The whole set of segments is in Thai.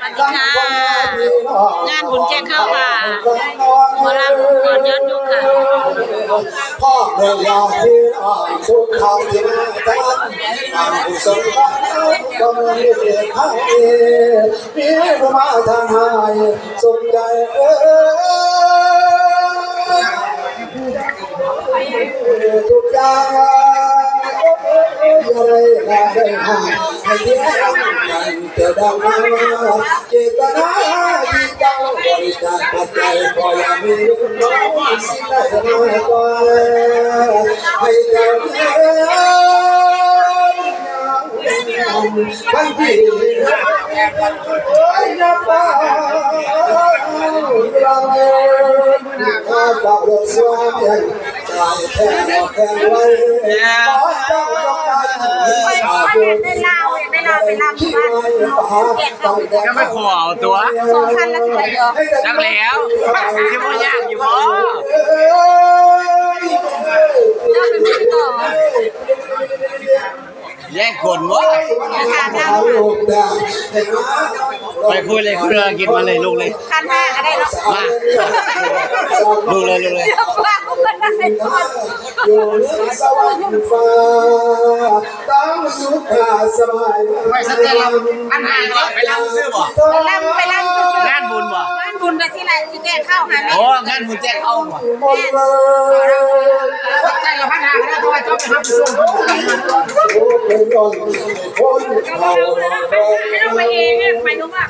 สวัสดีค่ะ งานบุญแจ้งข้าวค่ะหมอลำก่อนย้อนยุคค่ะพ่อเมืองยาที่อ่อนสุขทางที่มาจันอ่านผู้สมบัติก็เมืองเดียข้างเอมีผู้มาทางหายสมใจเอ้ทุกอย่างอะไรก็ได้หาย เกิดดังมาเจตนาที่เจ้าบริจาคปัจจัยก็ยังมีน้อยสิ่งใดน้อยกว่าให้เจ้าเดินทั้งที่โอ้ยน้ำตาเราข้าพเจ้าสวมยังใจแท้แข็งไว้ขอเจ้าจงได้ได้ลาวได้ ลาวไปลำที่บ้านแกะเข้าก็ไม่ขอเอาตัวสองพันละสิบเดียวจักแล้วที่บ่ยากอยู่บ่เจ้าเป็นผู้ต่อ แย่งคนวะไปคุยเลยคุยเลยกินมาเลยลูกเลยคันห้าก็ได้เนาะมาลูกเลยลูกเลยเดี๋ยวว่ากูก็ได้ก่อนอยู่ในสวรรค์ฟ้าตั้งสุขสบายไปสเตลลำอันหางไปลำซื้อบ่ไปลำไปลำ งานบุญบ่ งานบุญกันที่ไรที่แกะเข้าหาแม่โอ้งานบุญแจ้งเอาบ่หมดเลยใจละพันหางนะเพราะว่าเจ้าไปทำช่วงเป็นก่อนคนเขาไม่ต้องไปเองเนี่ยไปรู้ป่ะ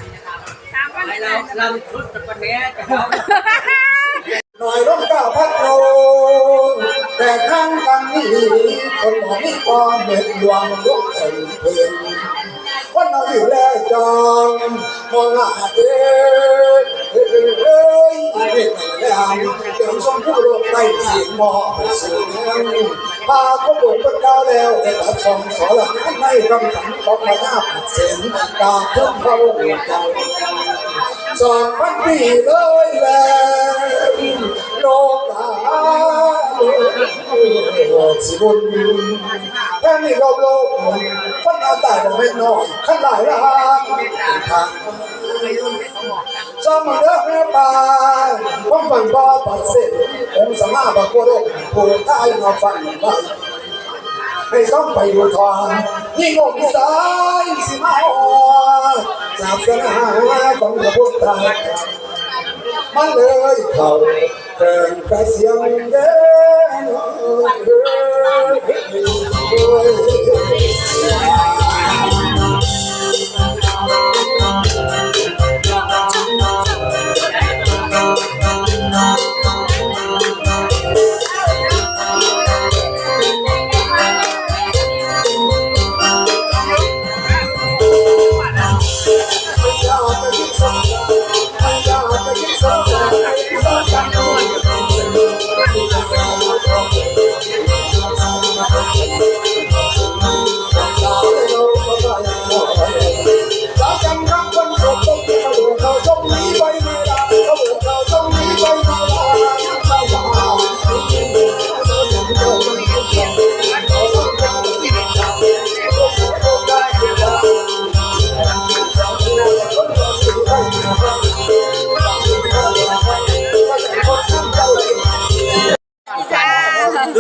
ตามกันเลยลำชุดตะปะเนี้ยจะเอาหน่อยร้องก้าพัดโลแต่ครั้งกันนี้คนหมอนี่ความเม็ดดวงลุกเต็มเพื่อนคนเอาอยู่แลจองมองหน้าเด้อเอ้ยเอ้ยเด็กไม่ได้เดินชมผู้โลกใต้เสียงหมอเสียงพาก็บุกก็ก้าวแล้วแต่ตัดฟอง สอหลังไม่กำขันของมาหน้าผัดเสียงกาพุ่งเข้าหัวใจสองพันปีเลยแหละโล กาสิบุญแค่นี้โลกโลกคนเอาแต่บอกไม่น้อยขันหลายละทางจอมเลือกแม่ปลาผมฝันบ่ปัดเสร็จผมสามารถบอกโคโดผู้ท้ายมาฟังไว้ให้ต้องไปดูทองยิ่งอกยิ่งสายสิมาอศาสนาของพระพุทธเจ้ามันเลยเขาเกินกระเสียงเด้อ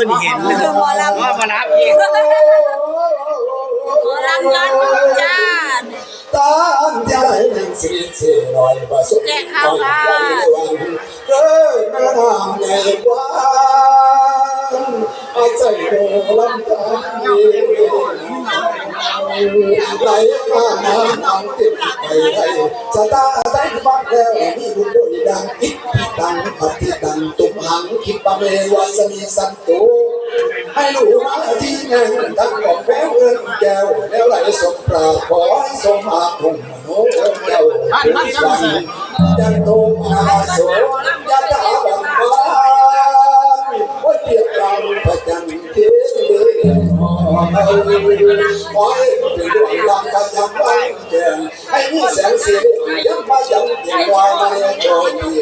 ขึ้นเห็นว่ามารับอีกหมอลำย้อนยุคจ้า ตามใจหนึ่งสิบสี่ร้อยบาทสุดท้ายวันเกิดมาทำใหญ่กว่าอาใจโดลำตาไหลมาน้ำน้ำติดไปไทยสตาร์ได้ฟังแล้วมีบุญด้วยดังอิทธิตังปฏิตั งตุมหังคิดปะเมวาสมีสันตุให้หนูมาที่แห่งทั้งของแพ้เงินแก้วแล้วไหลสมปราบขอให้สมอาคงมโนเจ้าเป็นวันจันโทมาโสยะถาบังบาว่าเกียรติเราพระจันทร์เทขอให้เป็นดวงดาวกระจำไว้แจ้งให้มีแสงสียังมายังเย็นวายในจมี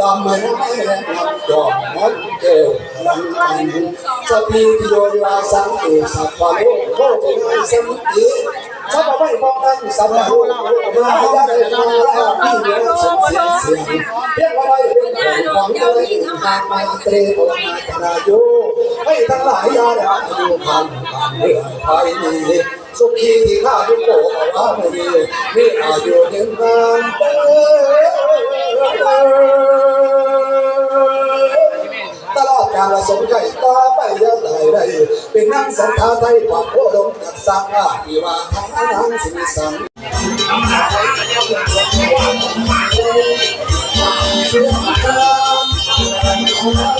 ตาไว้ไมานีนาลาสิโยโลให้หวงไม่แสนเราสมีจางเลยจงนัดมัยห้องทานเลยตามไม่ไม่นับจะมีโยยาสังเกสัพพะโลโคเป็นสมุติสัพพไม่ป้องกันสัพพะโลมาได้มาแล้วนี่เรื่องสเสียเสียงเพียงว่าได้เป็นของเลยหากมาเตรโอมาตราโยให้ทั้งหลายยาละดูพันเรื่องภายในสุขีที่ข้าทุกโอาว่าไม่ดีมีอายุเดินนานเตลอดการสมใจต่อไปยาวไหลได้เป็นนั่งสันทาไทยความโคดมกับสังอาที่ว่าทั้งนั้นสิสังเสียง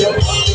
Joe.